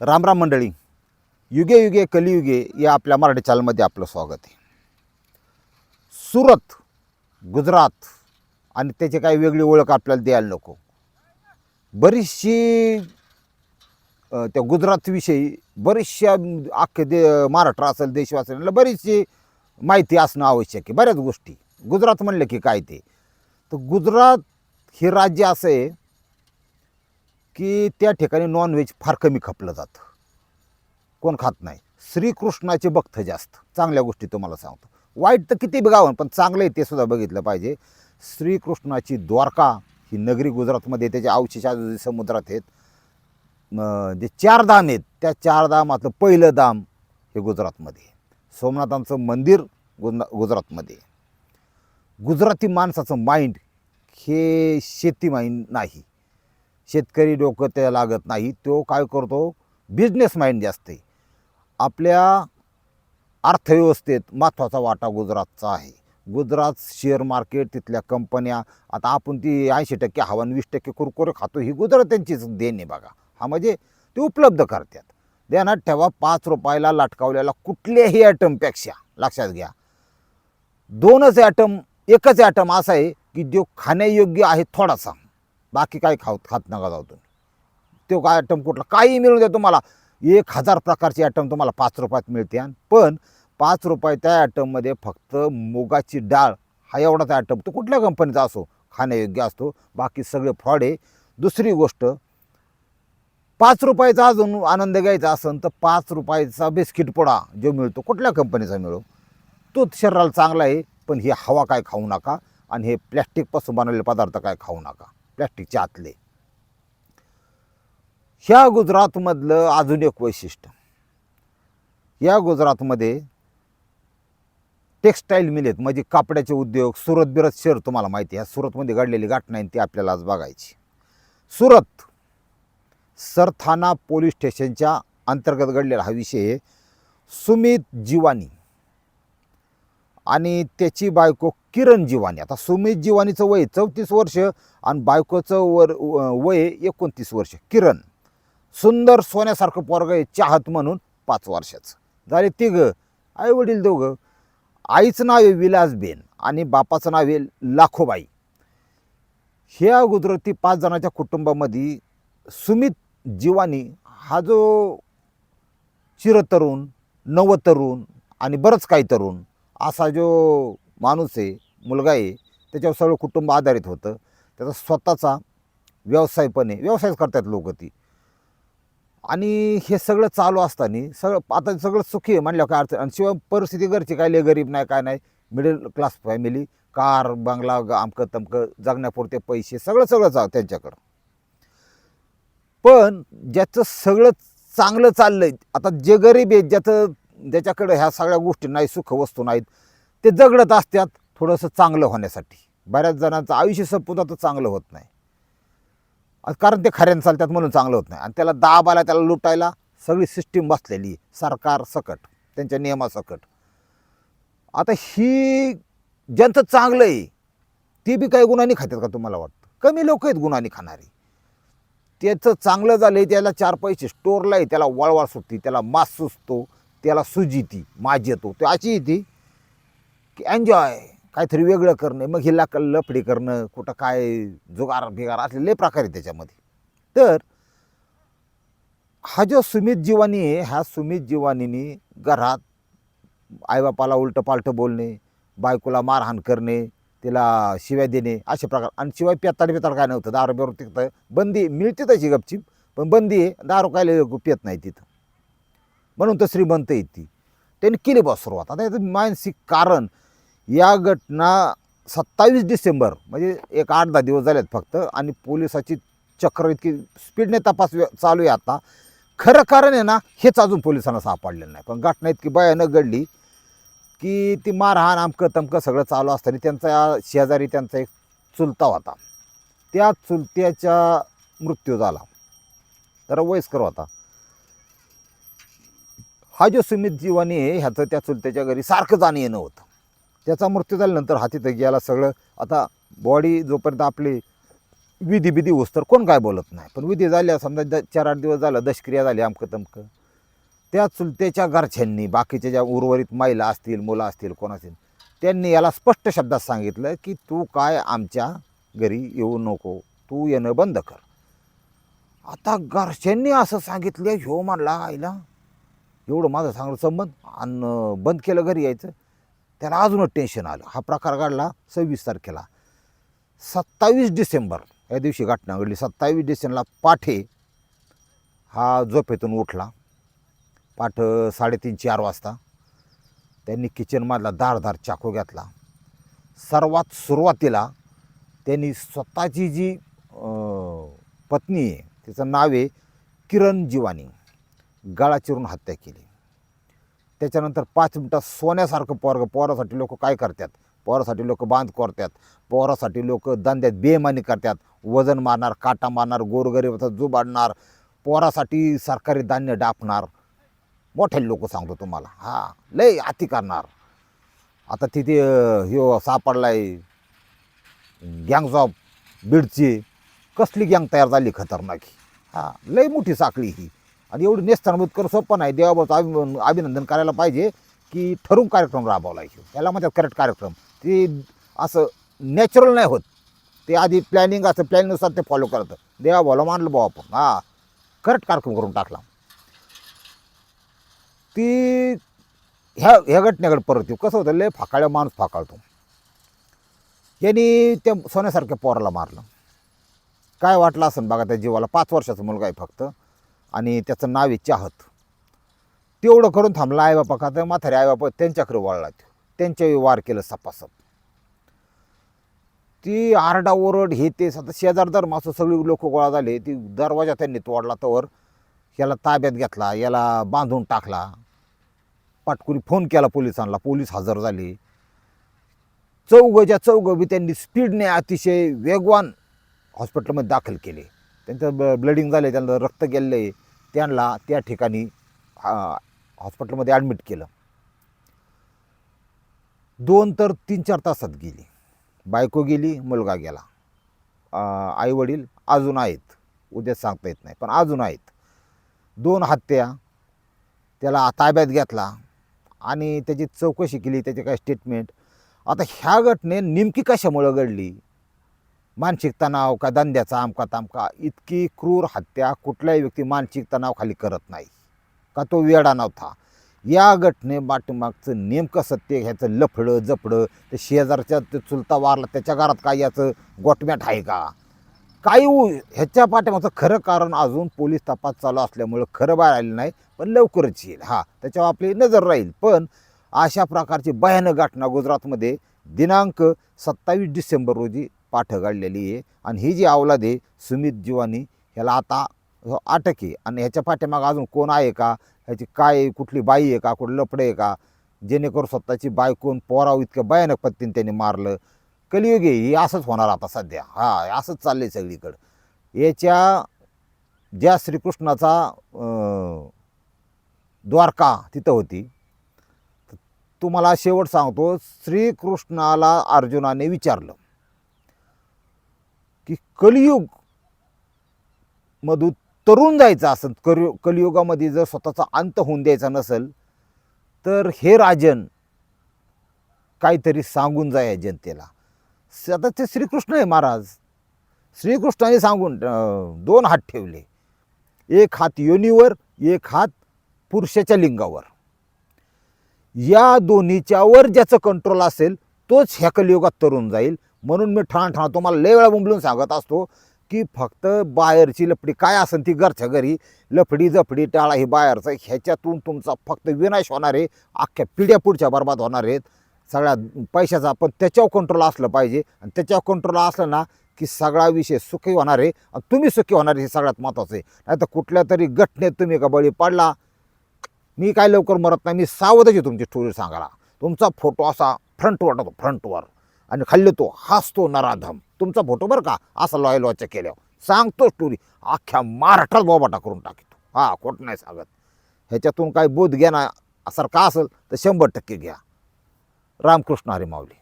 रामराम मंडळी. युगे युगे कलियुगे या आपल्या मराठी चॅनलमध्ये आपलं स्वागत आहे. सुरत गुजरात आणि त्याची काही वेगळी ओळख आपल्याला द्यायला नको. बरीचशी त्या गुजरातविषयी बरीचशा अख्खे दे महाराष्ट्र असेल देश असेल बरीचशी माहिती असणं आवश्यक आहे. बऱ्याच गोष्टी. गुजरात म्हणलं की काय ते? तर गुजरात हे राज्य असं आहे की त्या ठिकाणी नॉनव्हेज फार कमी खपलं जातं. कोण खात नाही. श्रीकृष्णाचे भक्त जास्त. चांगल्या गोष्टी तुम्हाला सांगतो. वाईट तर किती बघावं पण चांगलं आहे ते सुद्धा बघितलं पाहिजे. श्रीकृष्णाची द्वारका ही नगरी गुजरातमध्ये त्याच्या अवशेष समुद्रात आहेत जे चार धाम आहेत त्या चार धामातलं पहिलं धाम हे गुजरातमध्ये सोमनाथांचं मंदिर गुज गुजरातमध्ये गुजराती माणसाचं माइंड हे शेती माइंड नाही. शेतकरी डोकं त्या लागत नाही तो काय करतो? बिझनेस माइंड जास्त आहे. आपल्या अर्थव्यवस्थेत महत्त्वाचा वाटा गुजरातचा आहे. गुजरात शेअर मार्केट तिथल्या कंपन्या आता आपण ती ऐंशी टक्के हवा वीस टक्के कुरकुरे खातो ही गुजरात्यांचीच देण आहे बघा. हा म्हणजे ते उपलब्ध करतात. ध्यानात ठेवा पाच रुपयाला लटकावलेला कुठल्याही ॲटमपेक्षा लक्षात घ्या. दोनच ॲटम एकच ॲटम असा आहे की जो खाण्यायोग्य आहे थोडासा. बाकी काय खाऊ खात नका जाऊ तुम्ही. तो काय आयटम कुठला? काही मिळून द्या तुम्हाला. एक हजार प्रकारचे आयटम तुम्हाला पाच रुपयात मिळते. पण पाच रुपये त्या ॲटममध्ये फक्त मुगाची डाळ हा एवढाच आयटम तो कुठल्या कंपनीचा असो खाण्यायोग्य असतो. बाकी सगळे फ्रॉड आहे. दुसरी गोष्ट पाच रुपयाचा अजून आनंद घ्यायचा असेल तर पाच रुपयाचा बिस्किट पोडा जो मिळतो कुठल्या कंपनीचा मिळो? तो शरीराला चांगला आहे पण ही हवा काय खाऊ नका. आणि हे प्लॅस्टिकपासून बनवलेले पदार्थ काय खाऊ नका. प्लॅस्टिकच्या आतले. ह्या गुजरातमधलं अजून एक वैशिष्ट्य. या गुजरातमध्ये टेक्स्टाईल मिल आहेत म्हणजे कापड्याचे उद्योग सुरत बिरत शहर तुम्हाला माहिती आहे. सुरतमध्ये घडलेली घटना आहे ती आपल्याला आज बघायची. सुरत सरथाना पोलीस स्टेशनच्या अंतर्गत घडलेला हा विषय आहे. सुमित जिवानी. आणि त्याची बायको किरण जीवानी. आता सुमित जीवानीचं वय चौतीस वर्ष आणि बायकोचं वर वय एकोणतीस वर्ष. किरण सुंदर सोन्यासारखं पोरगं आहे चाहत म्हणून पाच वर्षाचं. झाले तिघं. आई वडील दोघं. आईचं नाव आहे विलासबेन आणि बापाचं नाव आहे लाखोबाई. ह्या ती पाच जणांच्या कुटुंबामध्ये सुमित जीवानी हा जो चिरतरुण नवतरुण आणि बरंच काही तरुण असा जो माणूस आहे मुलगा आहे त्याच्यावर सगळं कुटुंब आधारित होतं. त्याचा स्वतःचा व्यवसाय पण आहे. व्यवसायच करतात लोक ती. आणि हे सगळं चालू असताना सगळं आता सगळं सुखी आहे म्हणल्यावर काय अडचण? आणि शिवाय परिस्थिती घरची काय लय गरीब नाही काय नाही. मिडल क्लास फॅमिली कार बंगला आमकं अमकं तमकं जगण्यापुरते पैसे सगळं सगळं चा त्यांच्याकडं. पण ज्याचं सगळं चांगलं चाललं आहे आता जे गरीब आहेत ज्याचं ज्याच्याकडे ह्या सगळ्या गोष्टी नाही सुख वस्तू नाहीत ते जगडत असतात थोडंसं चांगलं होण्यासाठी. बऱ्याच जणांचं आयुष्य संपवता तर चांगलं होत नाही. कारण ते खऱ्यानं चालतात म्हणून चांगलं होत नाही. आणि त्याला दाब आला त्याला लुटायला सगळी सिस्टीम बसलेली सरकार सकट त्यांच्या नियमासकट. आता ही ज्यांचं चांगलं आहे ती बी काही गुन्हानी खातात का तुम्हाला वाटतं? कमी लोक आहेत गुन्हानी खाणारी. त्याचं चांगलं झालं आहे त्याला चार पैसे स्टोरला आहे त्याला वळवळ सुटते त्याला मास सुचतो. त्याला सूज येते माज येतो ते अशी येते की एन्जॉय काहीतरी वेगळं करणं मग हिला क- लफडी करणं कुठं काय जुगार बिगार असले लय प्रकार आहे त्याच्यामध्ये. तर हा जो सुमित जीवानी आहे ह्या सुमित जीवानीने घरात आईबापाला उलटं पालटं बोलणे बायकोला मारहाण करणे तिला शिव्या देणे असे प्रकार. आणि शिवाय पेताड पेताड काय नव्हतं दारू बिरू तिथं बंदी मिळते तशी गपचीप पण बंदी आहे दारू काय पियत नाही तिथं. म्हणून तर श्रीमंत येती त्यांनी केली बा सुरुवात. आता याचं मानसिक कारण या घटना सत्तावीस डिसेंबर म्हणजे एक आठ दहा दिवस झालेत फक्त आणि पोलिसाची चक्र इतकी स्पीडने तपास चालू आहे आता. खरं कारण आहे ना हेच अजून पोलिसांना सापडलेलं नाही. पण घटना इतकी भयानक घडली की ती मारहाण आमकं तमकं सगळं चालू असताना त्यांचा शेजारी त्यांचा एक चुलता होता. त्या चुलत्याचा मृत्यू झाला. तर वयस्कर होता. हा जो सुमित जीवानी आहे ह्याचं त्या चुलत्याच्या घरी सारखं जाणं येणं होतं. त्याचा मृत्यू झाल्यानंतर हाती तर गेला सगळं. आता बॉडी जोपर्यंत आपली विधी बिधी होस तर कोण काय बोलत नाही. पण विधी झाल्या समजा द चार आठ दिवस झालं दशक्रिया झाली अमकं तमकं. त्या चुलतेच्या घरच्यांनी बाकीच्या ज्या उर्वरित महिला असतील मुलं असतील कोण असतील त्यांनी याला स्पष्ट शब्दात सांगितलं की तू काय आमच्या घरी येऊ नको तू येणं बंद कर. आता घरच्यांनी असं सांगितलं ह्यो म्हणला आईला एवढं माझं सांगणं संबंध आणि बंद केलं घरी यायचं. त्याला अजूनच टेन्शन आलं. हा प्रकार घडला सव्वीस तारखेला. सत्तावीस डिसेंबर या दिवशी घटना घडली. सत्तावीस डिसेंबरला पाठे हा झोपेतून उठला. पाठ साडेतीन चार वाजता त्यांनी किचनमधला धारधार चाकू घेतला. सर्वात सुरुवातीला त्यांनी स्वतःची जी पत्नी आहे तिचं नाव आहे किरण जिवानी. गळा चिरून हत्या केली. त्याच्यानंतर पाच मिनटात सोन्यासारखं पोरग पोरासाठी लोक काय करतात? पोरासाठी लोक बांध करतात. पोरासाठी लोक धंद्यात बेमानी करतात. वजन मारणार काटा मारणार गोरगरीबाचा जुबाडणार पोरासाठी सरकारी धान्य डापणार. मोठे लोक सांगतो तुम्हाला. हां लय अति करणार. आता तिथे हे सापडला आहे गँग्स ऑफ बीडची. कसली गँग तयार झाली? खतरनाक ही. हां लय मोठी साखळी ही. आणि एवढी नेस्तानभूत करणं सोपं नाही. देवाबाचं अभि अभिनंदन करायला पाहिजे की ठरवून कार्यक्रम राबवला आहे त्याला म्हणतात करेक्ट कार्यक्रम. ते असं नॅचरल नाही होत. ते आधी प्लॅनिंग असं प्लॅनिंगनुसार ते फॉलो करतं. देवाभाऊला मानलं भाऊ आपण. हा करेक्ट कार्यक्रम करून टाकला. ती ह्या ह्या घटनेकडे परत येऊ. कसं होतं लय फाकाळ्या माणूस फाकाळतो. यांनी त्या सोन्यासारख्या पोराला मारलं. काय वाटलं असं बघा त्या जीवाला? पाच वर्षाचा मुलगा आहे फक्त. आणि त्याचं नाव आहे चाहत. तेवढं करून थांबला आईबापा का तर म्हातारे आईबापा त्यांच्याकडे वळला तो. त्यांच्याही वार केलं सपासप. ती आरडाओरड हे ते आता शेजार धर्म असं सगळी लोक गोळा झाले. ती दरवाजा त्यांनी तोडला तर याला ताब्यात घेतला याला बांधून टाकला. पाटकुरी फोन केला पोलिसांना पोलीस हजर झाले. चौघच्या चौघ बी त्यांनी स्पीडने अतिशय वेगवान हॉस्पिटलमध्ये दाखल केले. त्यांचं ब ब्लडिंग झालं त्यांना रक्त गेलेलं आहे त्यांना त्या ठिकाणी हॉस्पिटलमध्ये ॲडमिट केलं. दोन तर तीन चार तासात गेली. बायको गेली मुलगा गेला. आई वडील अजून आहेत. उद्या सांगता येत नाही पण अजून आहेत. दोन हत्या त्याला ताब्यात घेतला आणि त्याची चौकशी केली त्याचे काय स्टेटमेंट आता ह्या घटने नेमकी कशामुळं घडली? मानसिक तणाव का धंद्याचा आमका तामका इतकी क्रूर हत्या कुठल्याही व्यक्ती मानसिक तणावखाली करत नाही का तो वेडा नव्हता. या घटने पाठीमागचं नेमकं सत्य ह्याचं लफडं जपडं ते शेजारच्या ते चुलता वारला त्याच्या घरात काय याचं गोटम्याट आहे का? काही ह्याच्या पाठीमागचं खरं कारण अजून पोलीस तपास चालू असल्यामुळं खरं बाहेर आलेलं नाही पण लवकरच येईल. हा त्याच्यावर आपली नजर राहील. पण अशा प्रकारची भयानक घटना गुजरातमध्ये दिनांक सत्तावीस डिसेंबर रोजी पाठ घडलेली आहे. आणि ही जी अवलाद आहे सुमित जीवानी ह्याला आता अटक आहे. आणि ह्याच्या पाठीमागं अजून कोण आहे का? ह्याची काय आहे, कुठली बाई आहे का? कुठलं लपडे आहे का? जेणेकरून स्वतःची बायकोन पोराव इतक्या भयानक पद्धतीने त्यांनी मारलं. कलियुग आहे ही असंच होणार आता सध्या. हा असंच चाललं आहे सगळीकडं. याच्या ज्या श्रीकृष्णाचा द्वारका तिथं होती. तुम्हाला शेवट सांगतो श्रीकृष्णाला अर्जुनाने विचारलं. की कलियुग मधून तरुण जायचं असेल कलियु कलियुगामध्ये जर स्वतःचा अंत होऊन द्यायचा नसेल तर हे राजन काहीतरी सांगून जाय जनतेला. स्वतःचे श्रीकृष्ण आहे महाराज. श्रीकृष्णाने सांगून दोन हात ठेवले. एक हात योनीवर एक हात पुरुषाच्या लिंगावर. या दोन्हीच्यावर ज्याचं कंट्रोल असेल तोच ह्या कलियुगात तरुण जाईल. म्हणून मी ठाण ठाण तुम्हाला लय वेळा बुंबलून सांगत असतो की फक्त बाहेरची लफडी काय असेल ती घरच्या घरी? लफडी जफडी टाळा ही बाहेरचं ह्याच्यातून तुमचा फक्त विनाश होणार आहे. अख्ख्या पिढ्या पुढच्या बरबाद होणार आहेत. सगळ्या पैशाचा पण त्याच्यावर कंट्रोल असलं पाहिजे. आणि त्याच्यावर कंट्रोल असलं ना की सगळा विषय सुखी होणार आहे. आणि तुम्ही सुखी होणार आहे हे सगळ्यात महत्त्वाचं आहे. नाही तर कुठल्या तरी घटनेत तुम्ही का बळी पडला. मी काय लवकर मरत नाही. मी सावधच आहे तुमची स्टोरी सांगायला. तुमचा फोटो असा फ्रंटवर टाकतो फ्रंटवर आणि खाल्ले तो हसतो नराधम. तुमचा फोटो बरं का असा लॉयल वॉच केल्यावर. सांगतो स्टोरी अख्ख्या महाराष्ट्रात बोबाटा करून टाकतो. हा खोट नाही सांगत. ह्याच्यातून काही बोध घेणार सारखा असेल तर शंभर टक्के घ्या. रामकृष्ण हरी माऊली.